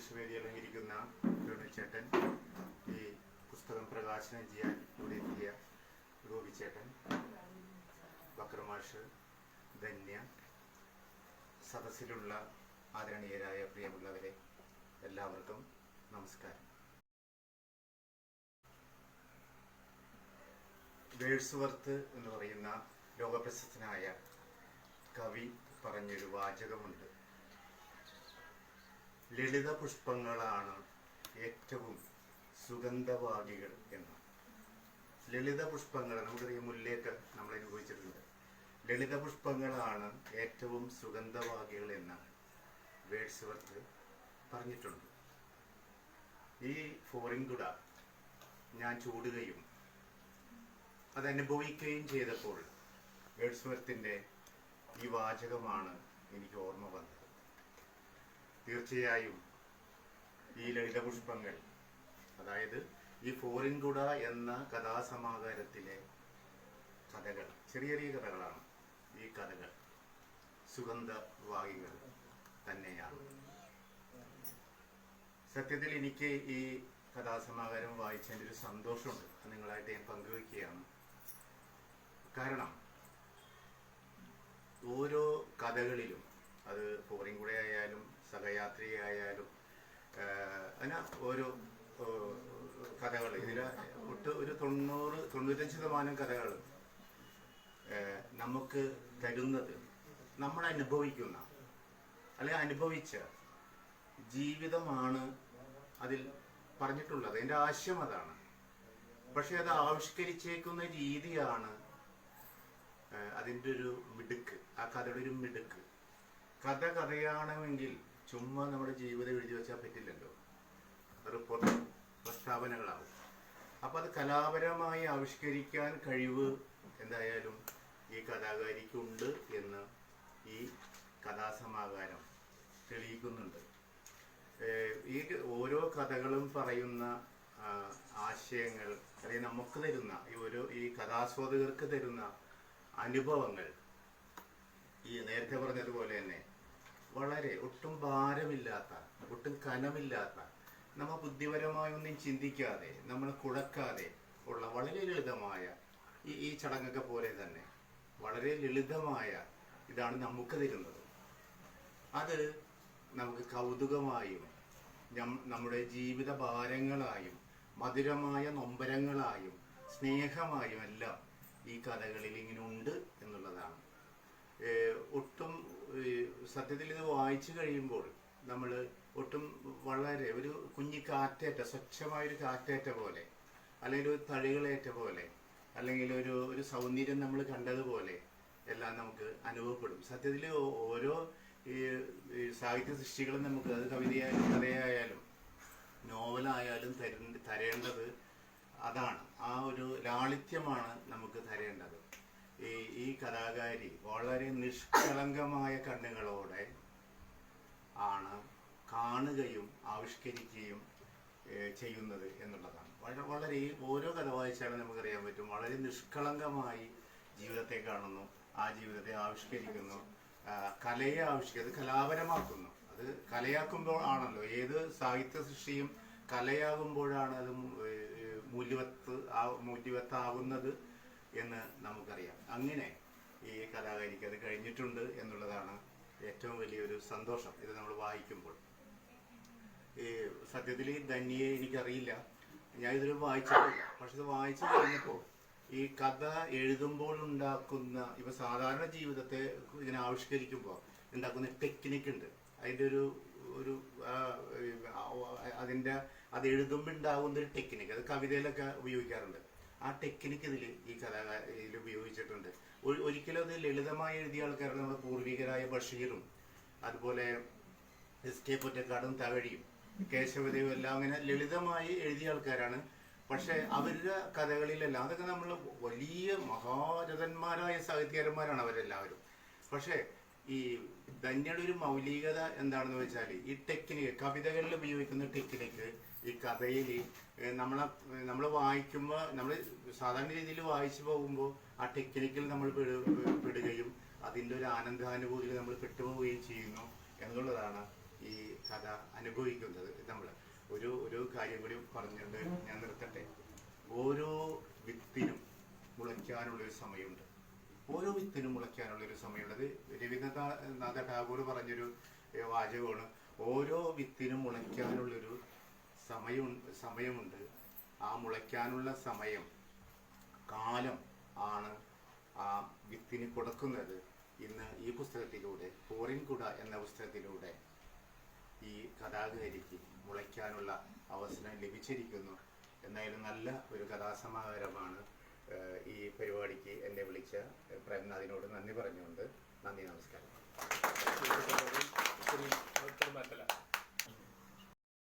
അധ്യക്ഷവേദിയിൽ അലങ്കരിക്കുന്ന ചേട്ടൻ ഈ പുസ്തകം പ്രകാശനം ചെയ്യാൻ ഇവിടെ എത്തിയ ഗോപിച്ചേട്ടൻ ബക്രമാഷ് ധന്യ സദസ്സിലുള്ള ആദരണീയരായ പ്രിയമുള്ളവരെ എല്ലാവർക്കും നമസ്കാരം. വേഴ്സ്വർത്ത് എന്ന് പറയുന്ന ലോകപ്രശസ്തനായ കവി പറഞ്ഞൊരു വാചകമുണ്ട്. ലളിത പുഷ്പങ്ങളാണ് ഏറ്റവും സുഗന്ധവാദികൾ എന്ന്. ലളിത പുഷ്പങ്ങൾ നമുക്കറിയാം മുല്ലയൊക്കെ നമ്മൾ അനുഭവിച്ചിട്ടുണ്ട്. ലളിത പുഷ്പങ്ങളാണ് ഏറ്റവും സുഗന്ധവാദികൾ എന്ന് വേഡ്സ്വർത്ത് പറഞ്ഞിട്ടുണ്ട്. ഈ ഫോറിൻകുട ഞാൻ ചൂടുകയും അത് അനുഭവിക്കുകയും ചെയ്തപ്പോൾ വേഴ്സ്വർത്തിന്റെ ഈ വാചകമാണ് എനിക്ക് ഓർമ്മ വന്നത്. തീർച്ചയായും ഈ ലളിതപുഷ്പങ്ങൾ അതായത് ഈ ഫോറിൻകുട എന്ന കഥാസമാഹാരത്തിലെ കഥകൾ ചെറിയ ചെറിയ കഥകളാണ് ഈ കഥകൾ സുഗന്ധവാഹികൾ തന്നെയാണ്. സത്യത്തിൽ എനിക്ക് ഈ കഥാസമാഹാരം വായിച്ചതിന്റെ ഒരു സന്തോഷമുണ്ട്. നിങ്ങളായിട്ട് ഞാൻ പങ്കുവയ്ക്കുകയാണ്. കാരണം ഓരോ കഥകളിലും അത് പോറിൻകുട ആയാലും സഹയാത്രിയായാലും അങ്ങനെ ഓരോ കഥകൾ ഇതിൽ ഒട്ട് ഒരു തൊണ്ണൂറ് തൊണ്ണൂറ്റഞ്ച് ശതമാനം കഥകൾ നമുക്ക് തരുന്നത് നമ്മൾ അനുഭവിക്കുന്ന അല്ലെങ്കിൽ അനുഭവിച്ച ജീവിതമാണ് അതിൽ പറഞ്ഞിട്ടുള്ളത്. എന്റെ ആശയം അതാണ്. പക്ഷെ അത് ആവിഷ്കരിച്ചേക്കുന്ന രീതിയാണ് അതിന്റെ ഒരു മിടുക്ക് ആ കഥയുടെ ഒരു മിടുക്ക്. കഥ കഥയാണെങ്കിൽ ചുമ്മാ നമ്മുടെ ജീവിതം എഴുതി വെച്ചാൽ പറ്റില്ലല്ലോ. റിപ്പോർട്ട് പ്രസ്താവനകളാവും. അപ്പം അത് കലാപരമായി ആവിഷ്കരിക്കാൻ കഴിവ് എന്തായാലും ഈ കഥാകാരിക്കുണ്ട് എന്ന് ഈ കഥാസമാഹാരം തെളിയിക്കുന്നുണ്ട്. ഈ ഓരോ കഥകളും പറയുന്ന ആശയങ്ങൾ അല്ലെങ്കിൽ നമുക്ക് തരുന്ന ഈ ഓരോ ഈ കഥാസ്വാദകർക്ക് തരുന്ന അനുഭവങ്ങൾ ഈ നേരത്തെ പറഞ്ഞതുപോലെ തന്നെ വളരെ ഒട്ടും ഭാരമില്ലാത്ത ഒട്ടും കനമില്ലാത്ത നമ്മൾ ബുദ്ധിപരമായി ഒന്നും ചിന്തിക്കാതെ നമ്മൾ കുഴക്കാതെ ഉള്ള വളരെ ലളിതമായ ഈ ഈ ചടങ്ങൊക്കെ പോലെ തന്നെ വളരെ ലളിതമായ ഇതാണ് നമുക്ക് തരുന്നത്. അത് നമുക്ക് കൗതുകമായും നമ്മുടെ ജീവിത ഭാരങ്ങളായും മധുരമായ നൊമ്പരങ്ങളായും സ്നേഹമായും എല്ലാം ഈ കഥകളിൽ ഇങ്ങനെ ഉണ്ട് എന്നുള്ളതാണ്. ഒട്ടും സത്യത്തിൽ ഇത് വായിച്ചു കഴിയുമ്പോൾ നമ്മൾ ഒട്ടും വളരെ ഒരു കുഞ്ഞി കാറ്റേറ്റ സ്വച്ഛമായൊരു കാറ്റേറ്റ പോലെ അല്ലെങ്കിൽ ഒരു തളികളേറ്റ പോലെ അല്ലെങ്കിൽ ഒരു ഒരു സൗന്ദര്യം നമ്മൾ കണ്ടതുപോലെ എല്ലാം നമുക്ക് അനുഭവപ്പെടും. സത്യത്തിൽ ഓരോ ഈ സാഹിത്യ സൃഷ്ടികളും നമുക്ക് അത് കവിതയായാലും കഥയായാലും നോവലായാലും തരേണ്ട തരേണ്ടത് അതാണ്. ആ ഒരു ലാളിത്യമാണ് നമുക്ക് തരേണ്ടത്. ഈ ഈ കലാകാരി വളരെ നിഷ്കളങ്കമായ കണ്ണുകളോടെ ആണ് കാണുകയും ആവിഷ്കരിക്കുകയും ചെയ്യുന്നത് എന്നുള്ളതാണ്. വളരെ വളരെ ഓരോ കഥ വായിച്ചാലും നമുക്കറിയാൻ പറ്റും. വളരെ നിഷ്കളങ്കമായി ജീവിതത്തെ കാണുന്നു ആ ജീവിതത്തെ ആവിഷ്കരിക്കുന്നു കലയെ ആവിഷ്കരിക്കുന്നത് കലാപരമാക്കുന്നു. അത് കലയാക്കുമ്പോൾ ആണല്ലോ ഏത് സാഹിത്യ സൃഷ്ടിയും കലയാകുമ്പോഴാണ് അത് മൂല്യവത്ത് ആ മൂല്യവത്താകുന്നത് എന്ന് നമുക്കറിയാം. അങ്ങനെ ഈ കലാകാരിക്ക് അത് കഴിഞ്ഞിട്ടുണ്ട് എന്നുള്ളതാണ് ഏറ്റവും വലിയൊരു സന്തോഷം. ഇത് നമ്മൾ വായിക്കുമ്പോൾ. ഈ സത്യത്തിൽ ഈ ധന്യയെ എനിക്കറിയില്ല. ഞാൻ ഇതിൽ വായിച്ചിട്ടില്ല. പക്ഷെ ഇത് വായിച്ചു കഴിഞ്ഞപ്പോൾ ഈ കഥ എഴുതുമ്പോൾ ഉണ്ടാക്കുന്ന ഇപ്പൊ സാധാരണ ജീവിതത്തെ ഇങ്ങനെ ആവിഷ്കരിക്കുമ്പോൾ ഉണ്ടാക്കുന്ന ടെക്നിക്ക് ഉണ്ട്. അതിന്റെ ഒരു ഒരു അതിന്റെ അത് എഴുതുമ്പോൾ ഉണ്ടാകുന്ന ഒരു ടെക്നിക്ക് അത് കവിതയിലൊക്കെ ഉപയോഗിക്കാറുണ്ട്. ആ ടെക്നിക്ക് ഇതിൽ ഈ കഥാകാരിൽ ഉപയോഗിച്ചിട്ടുണ്ട്. ഒരു ഒരിക്കലും അത് ലളിതമായി എഴുതിയ ആൾക്കാരാണ് നമ്മുടെ പൂർവികരായ ബഷീറും അതുപോലെ എസ് കെ പൊറ്റക്കാടും തകഴിയും കേശവദേവും എല്ലാം അങ്ങനെ ലളിതമായി എഴുതിയ ആൾക്കാരാണ്. പക്ഷെ അവരുടെ കഥകളിലെല്ലാം അതൊക്കെ നമ്മൾ വലിയ മഹാരഥന്മാരായ സാഹിത്യകാരന്മാരാണ് അവരെല്ലാവരും. പക്ഷെ ഈ ധന്യയുടെ ഒരു മൗലികത എന്താണെന്ന് വെച്ചാൽ ഈ ടെക്നിക്ക് കവിതകളിൽ ഉപയോഗിക്കുന്ന ടെക്നിക്ക് ഈ കഥയിൽ നമ്മളെ നമ്മൾ വായിക്കുമ്പോൾ നമ്മൾ സാധാരണ രീതിയിൽ വായിച്ചു പോകുമ്പോൾ ആ ടെക്നിക്കിൽ നമ്മൾ പെടു- പെടുകയും അതിന്റെ ഒരു ആനന്ദാനുഭൂതി നമ്മൾ പെട്ടുപോവുകയും ചെയ്യുന്നു എന്നുള്ളതാണ് ഈ കഥ അനുഭവിക്കുന്നത് നമ്മൾ ഒരു ഒരു കാര്യം കൂടി പറഞ്ഞുകൊണ്ട് ഞാൻ നിർത്തട്ടെ. ഓരോ വിത്തിനും മുളയ്ക്കാനുള്ളൊരു സമയമുണ്ട്. ഓരോ വിത്തിനും മുളയ്ക്കാനുള്ളൊരു സമയമുണ്ട് സമയമുള്ളത്. രവീന്ദ്രനാഥ ടാഗോർ പറഞ്ഞൊരു ഒരു വാചകമാണ്. ഓരോ വിത്തിനും മുളയ്ക്കാനുള്ളൊരു സമയം സമയമുണ്ട്. ആ മുളയ്ക്കാനുള്ള സമയം കാലം ആണ് ആ വിത്തിന് കൊടുക്കുന്നത്. ഇന്ന് ഈ പുസ്തകത്തിലൂടെ പോറിൻ കുട എന്ന പുസ്തകത്തിലൂടെ ഈ കഥാകാരിക്ക് മുളയ്ക്കാനുള്ള അവസരം ലഭിച്ചിരിക്കുന്നു. എന്തായാലും നല്ല ഒരു കഥാസമാഹാരമാണ് ഈ പരിപാടിക്ക് എന്നെ വിളിച്ച പ്രേംനാഥിനോട് നന്ദി പറഞ്ഞുകൊണ്ട് നന്ദി നമസ്കാരം.